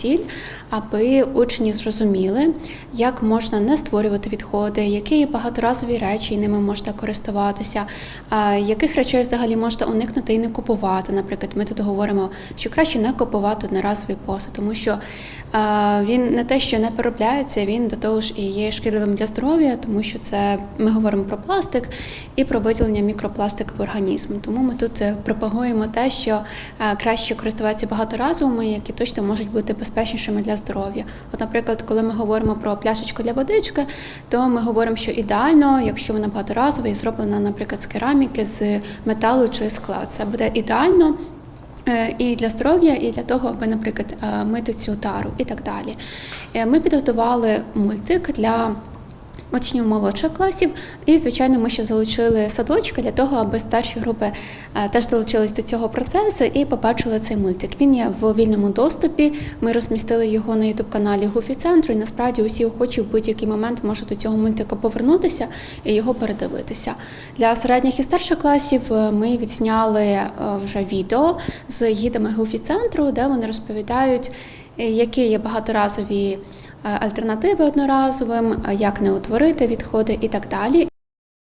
ціль, аби учні зрозуміли, як можна не створювати відходи, які багаторазові речі, і ними можна користуватися, яких речей взагалі можна уникнути і не купувати. Наприклад, ми тут говоримо, що краще не купувати одноразовий посуд, тому що він не те, що не переробляється, він до того ж і є шкідливим для здоров'я, тому що це ми говоримо про пластик і про виділення мікропластику в організм. Тому ми тут е, пропагуємо те, що е, краще користуватися багаторазовими, які точно можуть бути безпечнішими для здоров'я. От, наприклад, коли ми говоримо про пляшечку для водички, то ми говоримо, що ідеально, якщо вона багаторазова і зроблена, наприклад, з кераміки, з металу чи скла, це буде ідеально. Е, І для здоров'я, і для того, аби, наприклад, е, мити цю тару і так далі. Е, Ми підготували мультик для учнів молодших класів, і, звичайно, ми ще залучили садочки для того, аби старші групи е, теж долучились до цього процесу і побачили цей мультик. Він є в вільному доступі. Ми розмістили його на ютуб-каналі Гуфі центру. І насправді усі охочі в будь-який момент можуть до цього мультика повернутися і його передивитися. Для середніх і старших класів е, ми відзняли е, вже відео з гідами Гуфі центру, де вони розповідають, які є багаторазові. е, Альтернативи одноразовим, е, як не утворити відходи і так далі.